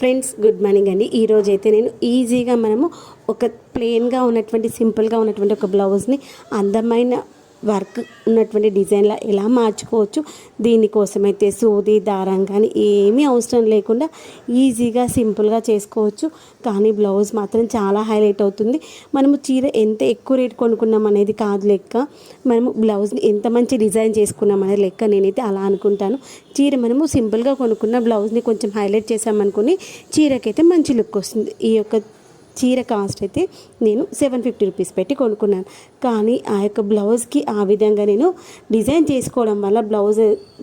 Friends good morning అండి. ఈరోజు అయితే నేను ఈజీగా మనము ఒక ప్లెయిన్గా ఉన్నటువంటి సింపుల్గా ఉన్నటువంటి ఒక బ్లౌజ్ని అందమైన వర్క్ ఉన్నటువంటి డిజైన్లా ఎలా మార్చుకోవచ్చు దీనికోసం అయితే సూది దారం కానీ ఏమీ అవసరం లేకుండా ఈజీగా సింపుల్గా చేసుకోవచ్చు. కానీ బ్లౌజ్ మాత్రం చాలా హైలైట్ అవుతుంది. మనము చీర ఎంత ఎక్కువ రేట్ కొనుక్కున్నాం అనేది కాదు లెక్క. మనము బ్లౌజ్ని ఎంత మంచి డిజైన్ చేసుకున్నాం అనేది లెక్క నేనైతే అలా అనుకుంటాను. చీర మనము సింపుల్గా కొనుక్కున్న బ్లౌజ్ని కొంచెం హైలైట్ చేసామనుకుని చీరకైతే మంచి లుక్ వస్తుంది. ఈ యొక్క చీర కాస్ట్ అయితే నేను సెవెన్ ఫిఫ్టీ రూపీస్ పెట్టి కొనుక్కున్నాను. కానీ ఆ యొక్క బ్లౌజ్కి ఆ విధంగా నేను డిజైన్ చేసుకోవడం వల్ల బ్లౌజ్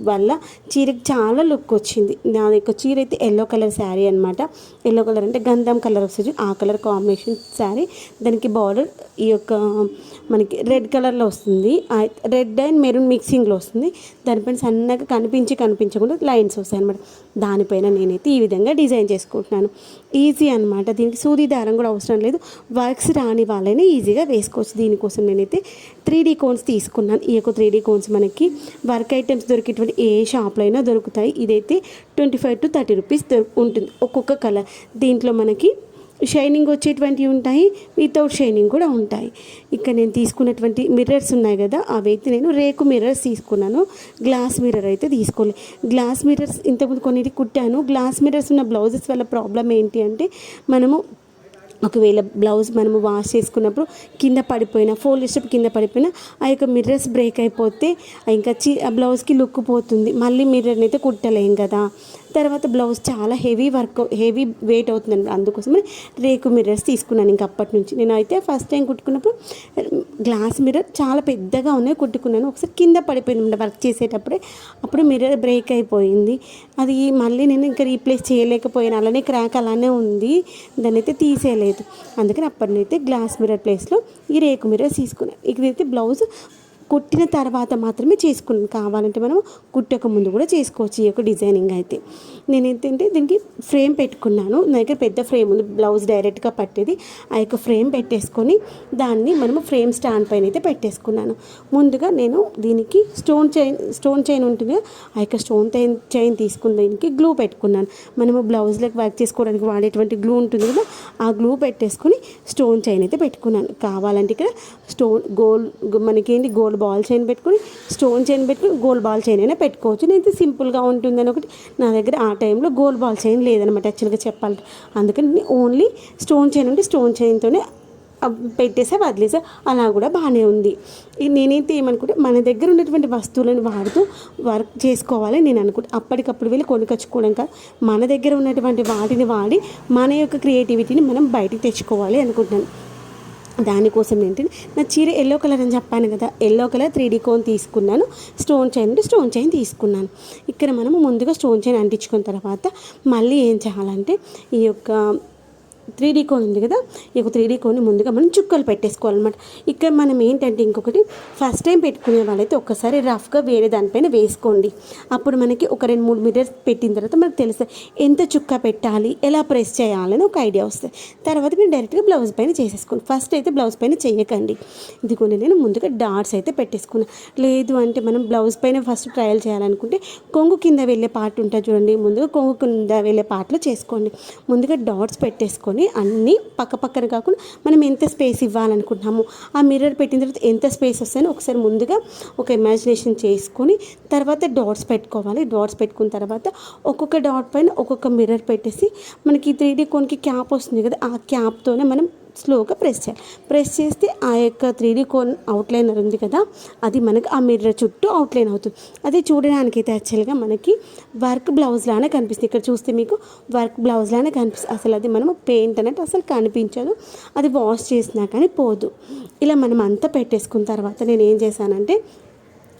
వల్ల చీరకి చాలా లుక్ వచ్చింది. నా యొక్క చీర అయితే ఎల్లో కలర్ శారీ అనమాట ఎల్లో కలర్ అంటే గంధం కలర్ వస్తుంది. ఆ కలర్ కాంబినేషన్ శారీ దానికి బార్డర్ ఈ యొక్క మనకి రెడ్ కలర్లో వస్తుంది. రెడ్ అండ్ మెరూన్ మిక్సింగ్లో వస్తుంది. దానిపైన సన్నగా కనిపించి కనిపించకుండా లైన్స్ వస్తాయి అనమాట దానిపైన నేనైతే ఈ విధంగా డిజైన్ చేసుకుంటున్నాను. ఈజీ అనమాట దీనికి సూది దారం కూడా అవసరం లేదు. వర్క్స్ రాని వాళ్ళైనా ఈజీగా వేసుకోవచ్చు. దీనికోసం నేనైతే త్రీ డీ కోన్స్ తీసుకున్నాను. ఈ యొక్క త్రీ డీ కోన్స్ మనకి వర్క్ ఐటమ్స్ దొరికేటువంటి ఏ షాప్లో అయినా దొరుకుతాయి. ఇదైతే twenty five to thirty rupees ఉంటుంది. ఒక్కొక్క కలర్. దీంట్లో మనకి షైనింగ్ వచ్చేటువంటివి ఉంటాయి. వితౌట్ షైనింగ్ కూడా ఉంటాయి. ఇక్కడ నేను తీసుకున్నటువంటి మిర్రర్స్ ఉన్నాయి కదా అవి అయితే నేను రేకు మిర్రర్స్ తీసుకున్నాను. గ్లాస్ మిర్రర్ అయితే తీసుకోలేదు గ్లాస్ మిర్రర్స్ ఇంతకుముందు కొన్నిటి కుట్టాను. గ్లాస్ మిర్రర్స్ ఉన్న బ్లౌజెస్ వల్ల ప్రాబ్లం ఏంటి అంటే మనము ఒకవేళ బ్లౌజ్ మనము వాష్ చేసుకున్నప్పుడు కింద పడిపోయిన ఫోల్డ్ చేసేటప్పుడు కింద పడిపోయినా ఆ యొక్క మిర్రర్స్ బ్రేక్ అయిపోతే ఇంకా చి ఆ బ్లౌజ్కి లుక్ పోతుంది. మళ్ళీ మిర్రర్ని అయితే కుట్టలేం కదా. తర్వాత బ్లౌజ్ చాలా హెవీ వర్క్ హెవీ వెయిట్ అవుతుందండి అందుకోసమే రేకు మిర్రర్స్ తీసుకున్నాను ఇంక అప్పటి నుంచి. నేను అయితే ఫస్ట్ టైం కుట్టుకున్నప్పుడు గ్లాస్ మిర్రర్ చాలా పెద్దగా ఉన్నాయి కుట్టుకున్నాను. ఒకసారి కింద పడిపోయింది వర్క్ చేసేటప్పుడే. అప్పుడు మిర్రర్ బ్రేక్ అయిపోయింది. అది మళ్ళీ నేను ఇంకా రీప్లేస్ చేయలేకపోయాను. అలానే క్రాక్ అలానే ఉంది. దాన్ని అయితే తీసేయలేదు. అందుకని అప్పటినైతే గ్లాస్ మిర్రర్ ప్లేస్లో ఈ రేకు మిర్రర్ తీసుకున్నాను ఇదైతే బ్లౌజ్ కుట్టిన తర్వాత మాత్రమే చేసుకున్నాను కావాలంటే మనం కుట్టక ముందు కూడా చేసుకోవచ్చు ఈ యొక్క డిజైనింగ్ అయితే. నేను ఏంటంటే దీనికి ఫ్రేమ్ పెట్టుకున్నాను. నా దగ్గర పెద్ద ఫ్రేమ్ ఉంది. బ్లౌజ్ డైరెక్ట్గా పట్టేది. ఆ యొక్క ఫ్రేమ్ పెట్టేసుకొని దాన్ని మనము ఫ్రేమ్ స్టాండ్ పైన అయితే పెట్టేసుకున్నాను. ముందుగా నేను దీనికి స్టోన్ చైన్ స్టోన్ చైన్ ఉంటుంది ఆ యొక్క స్టోన్ చైన్ చైన్ తీసుకున్న దీనికి గ్లూ పెట్టుకున్నాను. మనము బ్లౌజ్లకు వర్క్ చేసుకోవడానికి వాడేటువంటి గ్లూ ఉంటుంది కదా ఆ గ్లూ పెట్టేసుకొని స్టోన్ చైన్ అయితే పెట్టుకున్నాను. కావాలంటే ఇక్కడ స్టోన్ గోల్డ్ మనకేంటి గోల్డ్ బాల్ చైన్ పెట్టుకొని స్టోన్ చైన్ పెట్టుకుని గోల్డ్ బాల్ చైన్ అయినా పెట్టుకోవచ్చు. నేనైతే సింపుల్గా ఉంటుందని ఒకటి నా దగ్గర ఆ టైంలో గోల్డ్ బాల్ చైన్ లేదనమాట యాక్చువల్గా చెప్పాలంటే. అందుకని ఓన్లీ స్టోన్ చైన్ ఉంటే స్టోన్ చైన్తోనే పెట్టేసా వదిలేసా అలా కూడా బాగానే ఉంది. ఇది నేనైతే ఏమనుకుంటే మన దగ్గర ఉన్నటువంటి వస్తువులను వాడుతూ వర్క్ చేసుకోవాలి నేను అనుకుంటా. అప్పటికప్పుడు వెళ్ళి కొనుకొచ్చుకోవడం కాదు మన దగ్గర ఉన్నటువంటి వాటిని వాడి మన యొక్క క్రియేటివిటీని మనం బయటకు తెచ్చుకోవాలి అనుకుంటున్నాను. దానికోసం ఏంటంటే నా చీర ఎల్లో కలర్ అని చెప్పాను కదా yellow colour three D cone తీసుకున్నాను. స్టోన్ చైన్ అంటే స్టోన్ చైన్ తీసుకున్నాను. ఇక్కడ మనము ముందుగా స్టోన్ చైన్ అంటించుకున్న తర్వాత మళ్ళీ ఏం చేయాలంటే ఈ యొక్క త్రీ డీ కోన్ ఉంది కదా? ఈ యొక్క త్రీ డీ కోన్ని ముందుగా మనం చుక్కలు పెట్టేసుకోవాలన్నమాట. ఇక్కడ మనం ఏంటంటే ఇంకొకటి ఫస్ట్ టైం పెట్టుకునే వాళ్ళైతే ఒక్కసారి రఫ్గా వేరే దానిపైన వేసుకోండి. అప్పుడు మనకి ఒక రెండు మూడు మీటర్స్ పెట్టిన తర్వాత మనకు తెలుస్తుంది ఎంత చుక్క పెట్టాలి ఎలా ప్రెస్ చేయాలని ఒక ఐడియా వస్తుంది. తర్వాత మీరు డైరెక్ట్గా బ్లౌజ్ పైన చేసేసుకోండి. ఫస్ట్ అయితే బ్లౌజ్ పైన చేయకండి. ఇదిగోండి నేను ముందుగా డాట్స్ అయితే పెట్టేసుకున్నాను లేదు అంటే మనం బ్లౌజ్ పైన ఫస్ట్ ట్రయల్ చేయాలనుకుంటే కొంగు కింద వెళ్ళే పార్ట్ ఉంటుంది చూడండి. ముందుగా కొంగు కింద వెళ్ళే పార్ట్లో చేసుకోండి. ముందుగా డాట్స్ పెట్టేసుకొని అన్నీ పక్క పక్కన కాకుండా మనం ఎంత స్పేస్ ఇవ్వాలనుకుంటున్నాము ఆ మిర్రర్ పెట్టిన తర్వాత ఎంత స్పేస్ వస్తుందో ఒకసారి ముందుగా ఒక ఇమాజినేషన్ చేసుకొని తర్వాత డాట్స్ పెట్టుకోవాలి. డాట్స్ పెట్టుకున్న తర్వాత ఒక్కొక్క డాట్ పైన ఒక్కొక్క మిర్రర్ పెట్టేసి మనకి త్రీ డీ కోన్కి క్యాప్ వస్తుంది కదా ఆ క్యాప్తోనే మనం స్లోగా ప్రెస్ చేయాలి. ప్రెస్ చేస్తే ఆ యొక్క త్రీడీ కోన్ అవుట్లైనర్ ఉంది కదా అది మనకు ఆ మిర్రర్ చుట్టూ అవుట్లైన్ అవుతుంది. అది చూడడానికి అయితే యాక్చువల్గా మనకి వర్క్ బ్లౌజ్ లానే కనిపిస్తుంది. ఇక్కడ చూస్తే మీకు వర్క్ బ్లౌజ్ లానే కనిపిస్తుంది. అసలు అది మనము పెయింట్ అనేది అసలు కనిపించదు. అది వాష్ చేసినా కానీ పోదు. ఇలా మనం అంతా పెట్టేసుకున్న తర్వాత నేను ఏం చేశానంటే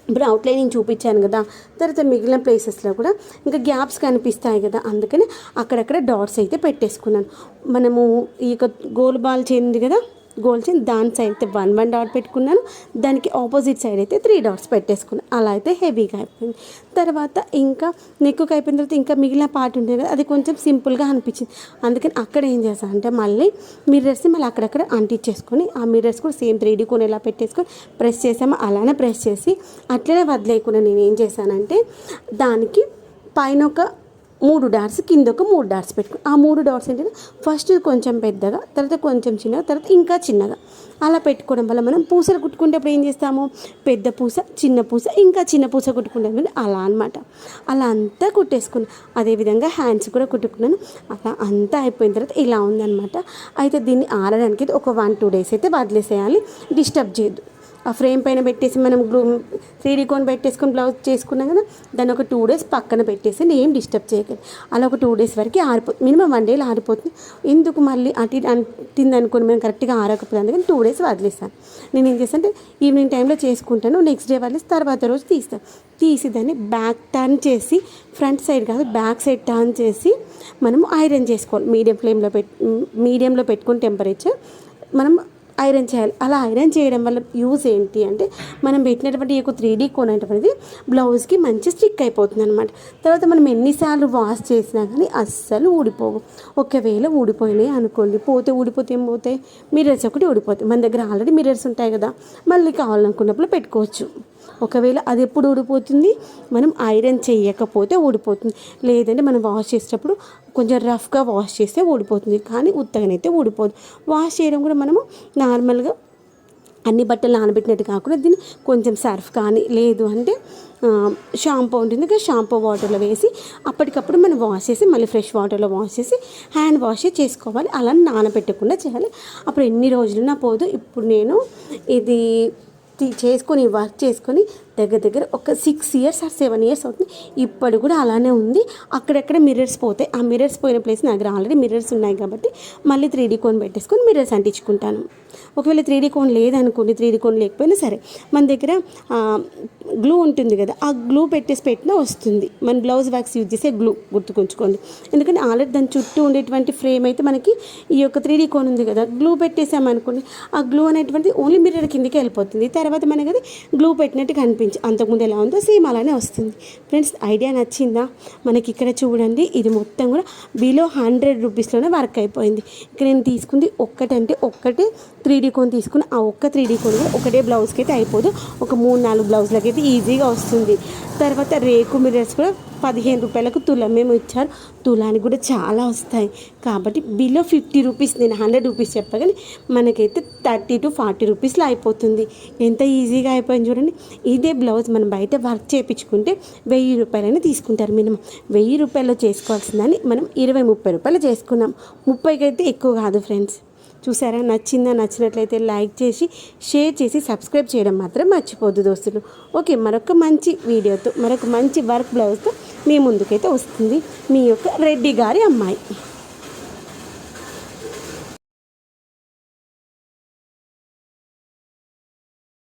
ఇప్పుడు అవుట్లైనింగ్ చూపించాను కదా తర్వాత మిగిలిన ప్లేసెస్లో కూడా ఇంకా గ్యాప్స్ కనిపిస్తాయి కదా అందుకని అక్కడక్కడ డాట్స్ అయితే పెట్టేసుకున్నాను. మనము ఈ యొక్క గోల్ బాల్ చేయింది కదా గోల్ చైన్ దాని సైడ్ అయితే వన్ వన్ డాట్ పెట్టుకున్నాను. దానికి ఆపోజిట్ సైడ్ అయితే త్రీ డాట్స్ పెట్టేసుకున్నాను అలా అయితే హెవీగా అయిపోయింది. తర్వాత ఇంకా నెక్కుకి అయిపోయిన తర్వాత ఇంకా మిగిలిన పార్ట్ ఉంటుంది కదా అది కొంచెం సింపుల్గా అనిపించింది. అందుకని అక్కడ ఏం చేస్తాను అంటే మళ్ళీ మిర్రర్స్ని మళ్ళీ అక్కడక్కడ అంటించేసుకొని ఆ మిర్రర్స్ కూడా సేమ్ త్రీ డీ కొనేలా పెట్టేసుకొని ప్రెస్ చేసాము అలానే ప్రెస్ చేసి అట్లనే వదిలేయకుండా నేను ఏం చేశానంటే దానికి పైన ఒక మూడు డాట్స్ కింద ఒక మూడు డాట్స్ పెట్టుకుని ఆ మూడు డాట్స్ ఏంటంటే ఫస్ట్ కొంచెం పెద్దగా తర్వాత కొంచెం చిన్నగా తర్వాత ఇంకా చిన్నగా. అలా పెట్టుకోవడం వల్ల మనం పూసలు కుట్టుకునేటప్పుడు ఏం చేస్తాము? పెద్ద పూస చిన్న పూస ఇంకా చిన్న పూస కుట్టుకుంటాం కానీ అలా అనమాట అలా అంతా కుట్టేసుకున్నాను అదేవిధంగా హ్యాండ్స్ కూడా కుట్టుకున్నాను. అలా అంతా అయిపోయిన తర్వాత ఇలా ఉందన్నమాట. అయితే దీన్ని ఆరడానికి ఒక వన్ టూ డేస్ అయితే వదిలేసేయాలి. డిస్టర్బ్ చేయద్దు. ఆ ఫ్రేమ్ పైన పెట్టేసి మనం గ్లూ త్రీ కోన్ పెట్టేసుకొని బ్లౌజ్ చేసుకున్నాం కదా దాన్ని ఒక టూ డేస్ పక్కన పెట్టేసి ఏం డిస్టర్బ్ చేయకండి. అలా ఒక టూ డేస్ వరకు ఆరిపోతుంది మినిమం వన్ డేలో ఆరిపోతుంది. ఎందుకు మళ్ళీ అటు అంటింది అనుకోని మనం కరెక్ట్గా ఆరకపోతే అందుకని టూ డేస్ వదిలేస్తాను నేను ఏం చేస్తాను అంటే ఈవినింగ్ టైంలో చేసుకుంటాను నెక్స్ట్ డే వదిలేసి తర్వాత రోజు తీస్తాను తీసి దాన్ని బ్యాక్ టర్న్ చేసి ఫ్రంట్ సైడ్ కాదు బ్యాక్ సైడ్ టర్న్ చేసి మనం ఐరన్ చేసుకోవాలి. మీడియం ఫ్లేమ్లో పెట్ మీడియంలో పెట్టుకుని టెంపరేచర్ మనం ఐరన్ చేయాలి. అలా ఐరన్ చేయడం వల్ల యూజ్ ఏంటి అంటే మనం పెట్టినటువంటి యొక్క త్రీ డీ కోన్ అనేటువంటిది బ్లౌజ్కి మంచి స్టిక్ అయిపోతుంది అనమాట తర్వాత మనం ఎన్నిసార్లు వాష్ చేసినా కానీ అస్సలు ఊడిపోవు. ఒకవేళ ఊడిపోయినాయి అనుకోండి పోతే ఊడిపోతే ఏం పోతాయి? మిర్రర్స్ ఒకటి ఊడిపోతాయి. మన దగ్గర ఆల్రెడీ మిర్రర్స్ ఉంటాయి కదా మళ్ళీ కావాలనుకున్నప్పుడు పెట్టుకోవచ్చు. ఒకవేళ అది ఎప్పుడు ఊడిపోతుంది? మనం ఐరన్ చేయకపోతే ఊడిపోతుంది. లేదంటే మనం వాష్ చేసేటప్పుడు కొంచెం రఫ్గా వాష్ చేస్తే ఊడిపోతుంది. కానీ ఉత్తగనైతే ఊడిపోదు. వాష్ చేయడం కూడా మనము నార్మల్గా అన్ని బట్టలు నానబెట్టినట్టు కాకుండా దీన్ని కొంచెం సర్ఫ్ కానీ లేదు అంటే షాంపూ ఉంటుంది కదా షాంపూ వాటర్లో వేసి అప్పటికప్పుడు మనం వాష్ చేసి మళ్ళీ ఫ్రెష్ వాటర్లో వాష్ చేసి హ్యాండ్ వాష్ చేసుకోవాలి. అలా నానబెట్టకుండా చేయాలి. అప్పుడు ఎన్ని రోజులున్నా పోదు. ఇప్పుడు నేను ఇది చేసుకొని వర్క్ చేసుకొని దగ్గర దగ్గర ఒక six years or seven years అవుతుంది. ఇప్పుడు కూడా అలానే ఉంది. అక్కడెక్కడ మిర్రర్స్ పోతాయి ఆ మిర్రర్స్ పోయిన ప్లేస్ నా దగ్గర ఆల్రెడీ మిర్రర్స్ ఉన్నాయి కాబట్టి మళ్ళీ త్రీ డీ కోన్ పెట్టేసుకొని మిర్రర్స్ అంటించుకుంటాను. ఒకవేళ త్రీ డీ కోన్ లేదనుకోండి త్రీ డీ కోన్ లేకపోయినా సరే మన దగ్గర గ్లూ ఉంటుంది కదా ఆ గ్లూ పెట్టేసి పెట్టినా వస్తుంది. మన బ్లౌజ్ వ్యాక్స్ యూజ్ చేసే గ్లూ గుర్తుకుంచుకోండి. ఎందుకంటే ఆల్రెడీ దాని చుట్టూ ఉండేటువంటి ఫ్రేమ్ అయితే మనకి ఈ యొక్క త్రీ డీ కోన్ ఉంది కదా గ్లూ పెట్టేసామనుకోండి ఆ గ్లూ అనేటువంటిది ఓన్లీ మిర్రర్ కిందకి వెళ్ళిపోతుంది. తర్వాత మనకి అది గ్లూ పెట్టినట్టు నుంచి అంతకుముందు ఎలా ఉందో సేమ్ అలానే వస్తుంది. ఫ్రెండ్స్ ఐడియా నచ్చిందా? మనకి ఇక్కడ చూడండి ఇది మొత్తం కూడా బిలో హండ్రెడ్ రూపీస్లోనే వర్క్ అయిపోయింది. ఇక్కడ నేను తీసుకుంది ఒక్కటంటే ఒక్కటే త్రీ డీ కోన్ తీసుకుని ఆ ఒక్క త్రీ డీ కోన్ ఒకటే బ్లౌజ్కి అయితే అయిపోదు. ఒక మూడు నాలుగు బ్లౌజ్లకి అయితే ఈజీగా వస్తుంది. తర్వాత రేకు మిర్రర్స్ కూడా పదిహేను రూపాయలకు తులం మేము ఇచ్చారు. తులానికి కూడా చాలా వస్తాయి. కాబట్టి బిలో ఫిఫ్టీ రూపీస్ నేను హండ్రెడ్ రూపీస్ చెప్పగానే మనకైతే థర్టీ టు ఫార్టీ రూపీస్లో అయిపోతుంది. ఎంత ఈజీగా అయిపోయింది చూడండి. ఇదే బ్లౌజ్ మనం బయట వర్క్ చేయించుకుంటే వెయ్యి రూపాయలని తీసుకుంటారు మినిమం. వెయ్యి రూపాయలు చేసుకోవాల్సిందని మనం ఇరవై ముప్పై రూపాయలు చేసుకున్నాం. ముప్పైకి అయితే ఎక్కువ కాదు ఫ్రెండ్స్. చూసారా? నచ్చిందా? నచ్చినట్లయితే లైక్ చేసి షేర్ చేసి సబ్స్క్రైబ్ చేయడం మాత్రం మర్చిపోద్దు దోస్తులు. ఓకే మరొక మంచి వీడియోతో మరొక మంచి వర్క్ బ్లౌజ్తో మీ ముందుకైతే వస్తుంది మీ యొక్క రెడ్డి గారి అమ్మాయి.